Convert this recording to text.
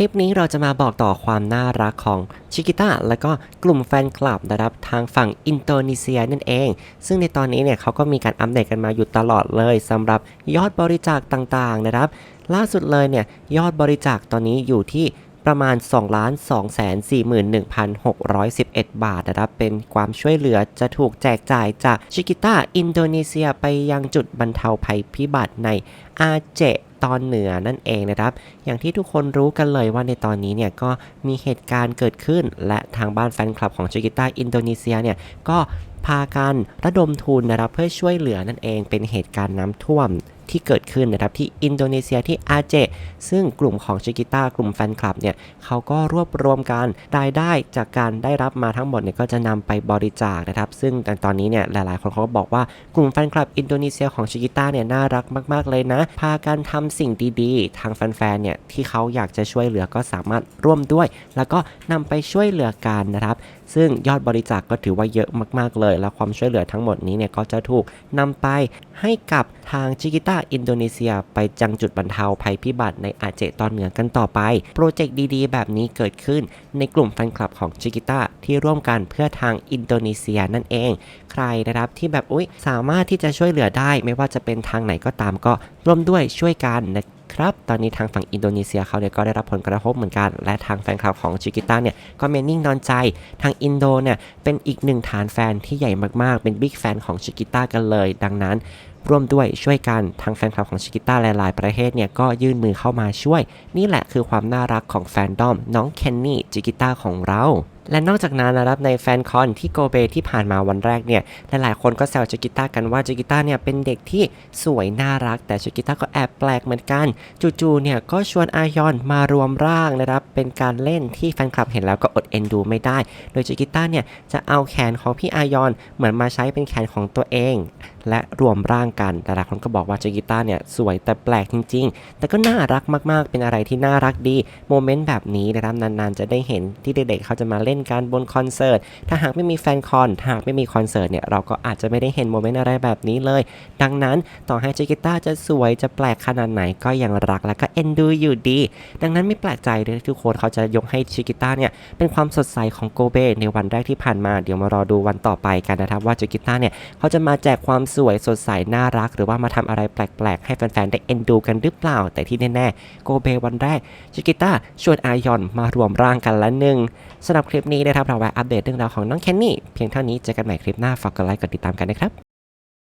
ลิปนี้เราจะมาบอกต่อความน่ารักของชิกิต้าและก็กลุ่มแฟนคลับนะครับทางฝั่งอินโดนีเซียนั่นเอง ซึ่งในตอนนี้เนี่ยเขาก็มีการอัปเดตกันมาอยู่ตลอดเลยสำหรับยอดบริจาคต่างๆนะครับ ล่าสุดเลยเนี่ยยอดบริจาคตอนนี้อยู่ที่ประมาณ 2 2 4 1 6 1 1 บาทนะครับ เป็นความช่วยเหลือจะถูกแจกจ่ายจากชิกิต้าอินโดนีเซียไปยังจุดบรรเทาภัยพิบัติในอาเจ ตอนเหนือนั่นเองนะครับ อย่างที่ทุกคนรู้กันเลยว่าในตอนนี้เนี่ยก็มีเหตุการณ์เกิดขึ้น และทางบ้านแฟนคลับของชิกิต้าอินโดนีเซียเนี่ยก็พากันระดมทุนนะครับเพื่อช่วยเหลือนั่นเองเป็นเหตุการณ์น้ำท่วม ที่เกิดขึ้นนะครับที่อินโดนีเซียที่อาเจ ซึ่งกลุ่มของชิกิต้ากลุ่มแฟนคลับเนี่ยเขาก็รวบรวมกันรายได้จากการได้รับมาทั้งหมดเนี่ยก็จะนำไปบริจาคนะครับ ซึ่งตอนนี้เนี่ยหลายๆ คนเขาก็บอกว่ากลุ่มแฟนคลับอินโดนีเซียของชิกิต้าเนี่ยน่ารักมาก ๆ เลยนะ พากันทำสิ่งดีๆ ทางแฟนๆเนี่ยที่เขาอยากจะช่วยเหลือก็สามารถร่วมด้วย แล้วก็นำไปช่วยเหลือกันนะครับ ซึ่งยอดบริจาคกก็ถือว่าเยอะมาก ๆ เลย และความช่วยเหลือทั้งหมดนี้เนี่ยก็จะถูกนำไปให้กับทางชิกิต้าอินโดนีเซียไปจังจุดบรรเทาภัยพิบัติในอาเจตอนเหนือกันต่อไป โปรเจกต์ดีๆ แบบนี้เกิดขึ้นในกลุ่มแฟนคลับของชิกิต้าที่ร่วมกันเพื่อทางอินโดนีเซียนั่นเอง ใครนะครับที่แบบอุ๊ยสามารถที่จะช่วยเหลือได้ ไม่ว่าจะเป็นทางไหนก็ตามก็ร่วมด้วยช่วยกันนะครับ ตอนนี้ทางฝั่งอินโดนีเซียเขาเนี่ยก็ได้รับผลกระทบเหมือนกัน และทางแฟนคลับของชิกิต้าเนี่ยก็เมนนิ่งนอนใจ ทางอินโดเนี่ยเป็นอีกหนึ่งฐานแฟนที่ใหญ่มากๆ เป็นบิ๊กแฟนของชิกิต้ากันเลย ดังนั้นร่วมด้วยช่วยกันทางแฟนคลับของชิกิต้าหลายๆ ประเทศเนี่ยก็ยื่นมือเข้ามาช่วย นี่แหละคือความน่ารักของแฟนดอม น้องเคนนี่ชิกิต้าของเราและนอกจากนั้นนะครับในแฟนคอนที่โกเบที่ผ่านมาวันแรกเนี่ยหลายๆคนก็แซวจิกิต้ากันว่าจิกิต้าเนี่ยเป็นเด็กที่สวยน่ารัก แต่จิกิต้าก็แอบแปลกเหมือนกัน จู่ๆเนี่ยก็ชวนอายอนมารวมร่างนะครับเป็นการเล่นที่แฟนคลับเห็นแล้วก็อดเอ็นดูไม่ได้ โดยจิกิต้าเนี่ยจะเอาแขนของพี่อายอนเหมือนมาใช้เป็นแขนของตัวเอง และรวมร่างกัน แต่หลายคนก็บอกว่าจิกิต้าเนี่ย สวยแต่แปลกจริง ๆ แต่ก็น่ารักมากๆ เป็นอะไรที่น่ารักดี โมเมนต์แบบนี้นะครับนานๆ จะได้เห็นที่เด็กๆเขาจะมาเล่นกันบนคอนเสิร์ต ถ้าหากไม่มีแฟนคอน ถ้าหากไม่มีคอนเสิร์ตเนี่ย เราก็อาจจะไม่ได้เห็นโมเมนต์อะไรแบบนี้เลย ดังนั้นต่อให้จิกิต้าจะสวยจะแปลกขนาดไหนก็ยังรักและก็เอ็นดูอยู่ดี ดังนั้นไม่แปลกใจเลยที่ทุกคนเขาจะยกให้ชิกิต้าเนี่ยเป็นความสดใสของโกเบในวันแรกที่ผ่านมา เดี๋ยวมารอดูวันต่อไปกันนะครับว่าจิกิต้าเนี่ยเขาจะมาแจกความสวยสดใสน่ารัก หรือว่ามาทำอะไรแปลกๆ ให้แฟนๆ ได้เอ็นดูกันหรือเปล่า แต่ที่แน่ๆ โกเบวันแรกชิกิต้าชวนอายอนมารวมร่างกันละหนึ่งสำหรับคลิปนี้นะครับเราไว้อัปเดตเรื่องราวของน้องแคนนี่เพียงเท่านี้เจอกันใหม่คลิปหน้าฝากกดไลค์กดติดตามกันนะครับ